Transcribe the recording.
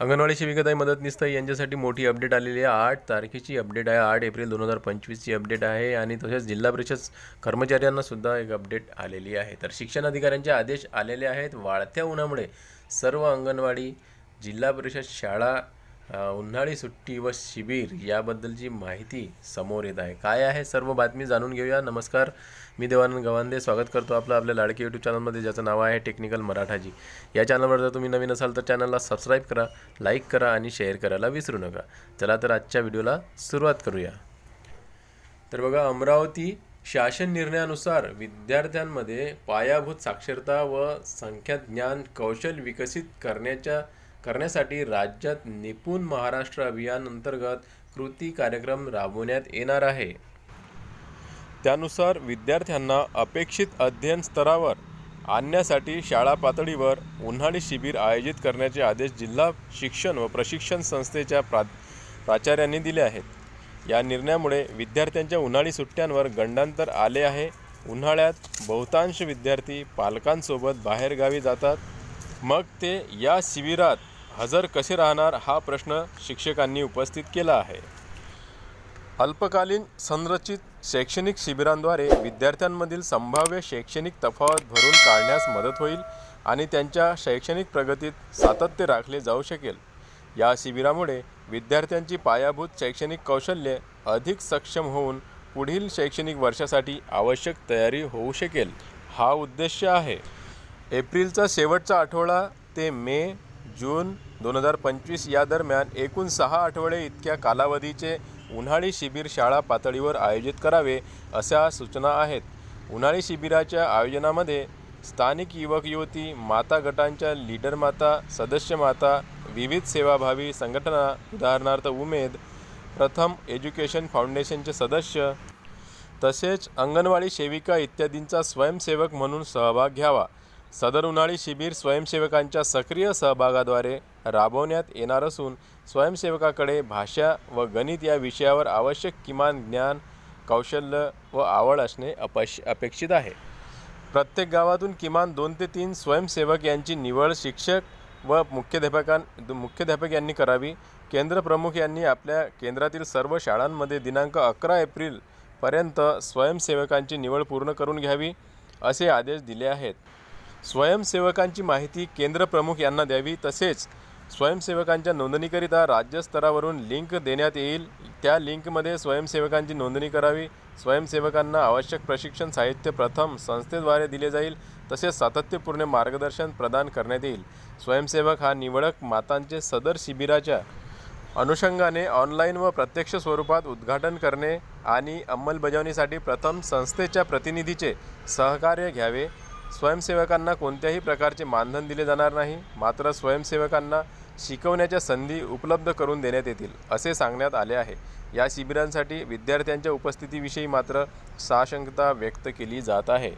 अंगणवाडी सेविकाताई मदतनीसताई यांच्यासाठी मोठी अपडेट आलेली आहे. आठ तारखेची अपडेट आहे. आठ एप्रिल दोन हजार पंचवीसची अपडेट आहे आणि तसेच जिल्हा परिषद कर्मचाऱ्यांनासुद्धा एक अपडेट आलेली आहे. तर शिक्षण अधिकाऱ्यांचे आदेश आलेले आहेत. वाढत्या उन्हामुळे सर्व अंगणवाडी जिल्हा परिषद शाळा उन्हाळी सुट्टी व शिबिर याबद्दलची माहिती समोर येत आहे. काय आहे? सर्व बातमी जाणून घेऊया. नमस्कार. मी देवानंद गवांदे. स्वागत करतो आपलं आपल्या लाडके यूट्यूब चॅनलमध्ये ज्याचं नाव आहे टेक्निकल मराठाजी. या चॅनलवर जर तुम्ही नवीन असाल तर चॅनलला सबस्क्राईब करा लाईक करा आणि शेअर करायला विसरू नका. चला तर आजच्या व्हिडिओला सुरुवात करूया. तर बघा अमरावती शासन निर्णयानुसार विद्यार्थ्यांमध्ये पायाभूत साक्षरता व संख्याज्ञान कौशल विकसित करण्याच्या करण्यासाठी राज्यात निपुण महाराष्ट्र अभियान अंतर्गत कृती कार्यक्रम राबवण्यात येणार आहे. त्यानुसार विद्यार्थ्यांना अपेक्षित अध्ययन स्तरावर आणण्यासाठी शाळा पातळीवर उन्हाळी शिबिर आयोजित करण्याचे आदेश जिल्हा शिक्षण व प्रशिक्षण संस्थेच्या प्रा प्राचार्यांनी दिले आहेत. या निर्णयामुळे विद्यार्थ्यांच्या उन्हाळी सुट्ट्यांवर गंडांतर आले आहे. उन्हाळ्यात बहुतांश विद्यार्थी पालकांसोबत बाहेरगावी जातात. मग ते या शिबिरात हजर कसे राहणार हा प्रश्न शिक्षकांनी उपस्थित केला आहे. अल्पकालीन संरचित शैक्षणिक शिबिरांद्वारे विद्यार्थ्यांमधील संभाव्य शैक्षणिक तफावत भरून काढण्यास मदत होईल आणि त्यांच्या शैक्षणिक प्रगतीत सातत्य राखले जाऊ शकेल. या शिबिरामुळे विद्यार्थ्यांची पायाभूत शैक्षणिक कौशल्ये अधिक सक्षम होऊन पुढील शैक्षणिक वर्षासाठी आवश्यक तयारी होऊ शकेल हा उद्देश आहे. एप्रिलचा शेवटचा आठवडा ते मे जून दोन हजार पंचवीस या दरम्यान एकूण सहा आठवडे इतक्या कालावधीचे उन्हाळी शिबिर शाळा पातळीवर आयोजित करावे अशा सूचना आहेत. उन्हाळी शिबिराच्या आयोजनामध्ये स्थानिक युवक युवती माता गटांच्या लीडर माता सदस्य माता विविध सेवाभावी संघटना उदाहरणार्थ उमेद प्रथम एज्युकेशन फाउंडेशनचे सदस्य तसेच अंगणवाडी सेविका इत्यादींचा स्वयंसेवक म्हणून सहभाग घ्यावा. सदर उन्हाळी शिबिर स्वयंसेवकांच्या सक्रिय सहभागाद्वारे राबवण्यात येणार असून स्वयंसेवकाकडे भाषा व गणित या विषयावर आवश्यक किमान ज्ञान कौशल्य व आवड असणे अपश अपेक्षित आहे. प्रत्येक गावातून किमान दोन ते तीन स्वयंसेवक यांची निवड शिक्षक व मुख्याध्यापकां मुख्याध्यापक यांनी करावी. केंद्र प्रमुख यांनी आपल्या केंद्रातील सर्व शाळांमध्ये दिनांक अकरा एप्रिलपर्यंत स्वयंसेवकांची निवड पूर्ण करून घ्यावी असे आदेश दिले आहेत. स्वयंसेवकांची माहिती केंद्र प्रमुख यांना द्यावी तसेच स्वयंसेवकांच्या नोंदणीकरिता राज्यस्तरावरून लिंक देण्यात येईल. त्या लिंकमध्ये स्वयंसेवकांची नोंदणी करावी. स्वयंसेवकांना आवश्यक प्रशिक्षण साहित्य प्रथम संस्थेद्वारे दिले जाईल तसेच सातत्यपूर्ण मार्गदर्शन प्रदान करण्यात येईल. स्वयंसेवक हा निवडक मातांचे सदर शिबिराच्या अनुषंगाने ऑनलाईन व प्रत्यक्ष स्वरूपात उद्घाटन करणे आणि अंमलबजावणीसाठी प्रथम संस्थेच्या प्रतिनिधीचे सहकार्य घ्यावे. स्वयंसेवकांना कोणत्याही प्रकारचे मानधन दिले जाणार नाही मात्र स्वयंसेवकांना शिकवण्याच्या संधी उपलब्ध करून देण्यात येतील असे सांगण्यात आले आहे. या शिबिरांसाठी विद्यार्थ्यांच्या उपस्थितीविषयी मात्र साशंकता व्यक्त केली जात आहे.